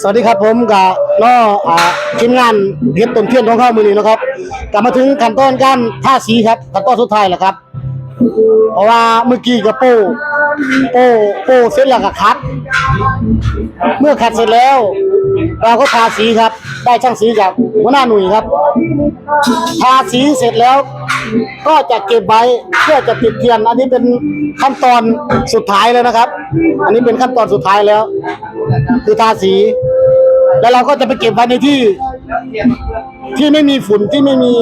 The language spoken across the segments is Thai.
สวัสดีครับผมกับน้ออ่าทีมงานเฮ็ดต้นเทียนของข้าวมือนี้นะครับกลับมาถึงขั้นตอนการท่าสีครับขั้นตอนสุดท้ายแล้วครับ เพราะว่าเมื่อกี้กับโป้โป้โป้เสร็จแล้วก็คัด เมื่อขัดเสร็จแล้ว เราก็ทาสีครับ ได้ช่างสีจากหัวหน้าหนุ่ยครับ ทาสีเสร็จแล้ว ก็จะเก็บไว้เพื่อจะติดเทียน อันนี้เป็นขั้นตอนสุดท้ายแล้วนะครับ อันนี้เป็นขั้นตอนสุดท้ายแล้ว คือทาสี แล้วเราก็จะไปเก็บไว้ในที่ ที่ไม่มีฝุ่นที่ไม่มี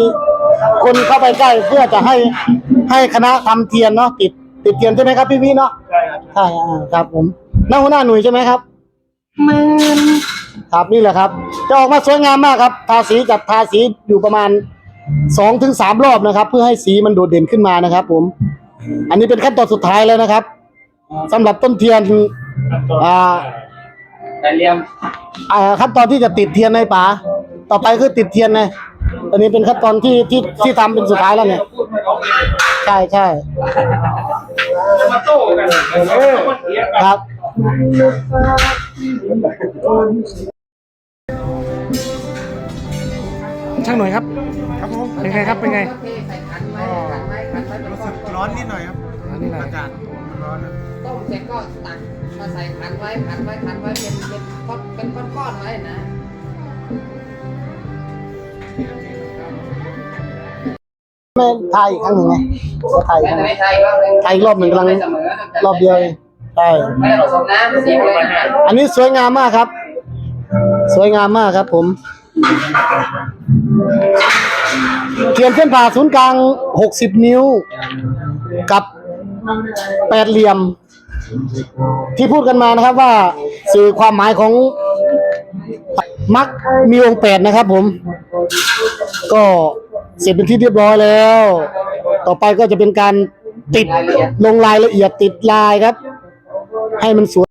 คนเข้าไปใกล้เพื่อจะให้ให้คณะทำเทียนเนาะติดติดเทียนใช่ไหมครับพี่พี่ๆเนาะใช่ครับใช่อ่าครับผมหน้าหัวหน้าหน่วยใช่ไหมครับครับนี่แหละครับ จะออกมาสวยงามมากครับ ทาสีจับทาสีอยู่ประมาณ สองถึงสามรอบนะครับ เพื่อให้สีมันโดดเด่นขึ้นมานะครับ ผม อันนี้เป็นขั้นตอนสุดท้ายแล้วนะครับสำหรับต้นเทียนอ่าแต่เรียมอ่าขั้นตอนที่จะติดเทียนในป่าต่อไปคือติดเทียนไงอันนี้เป็นขั้นตอนที่ที่ที่ทำเป็นสุดท้ายแล้วเนี่ยพูดไม่ออกเองใช่ใช่มาโต้กันเออมาเถียงกันครับ ช่างหน่อยครับ ครับผมเป็นไงครับ เป็นไงรู้สึกร้อนนิดหน่อยครับอันนี้หน่อย อากาศมันร้อนนะต้มเสร็จก็ตักมาใส่ขันไว้ขันไว้ขันไว้เป็นเป็นก้อนเป็นก้อนๆไว้นะ ไม่ทายอีกครั้งหนึ่งไงก็ทายอีกครั้งหนึ่ง ไม่ใช่ว่าไทยอีกรอบหนึ่งกำลังไม่เสมอรอบเดียวเองใช่ไม่ได้ผสมน้ำเสียเลยนะอันนี้สวยงามมากครับ สวยงามมากครับผม เทียนเส้นผ่าศูนย์กลางหกสิบนิ้ว กับแปดเหลี่ยม ที่พูดกันมานะครับว่าสื่อความหมายของมักมีองค์แปดนะครับผม ก็เสร็จเป็นที่เรียบร้อยแล้ว ต่อไปก็จะเป็นการติดลงรายละเอียดติดลายครับ ให้มันสวย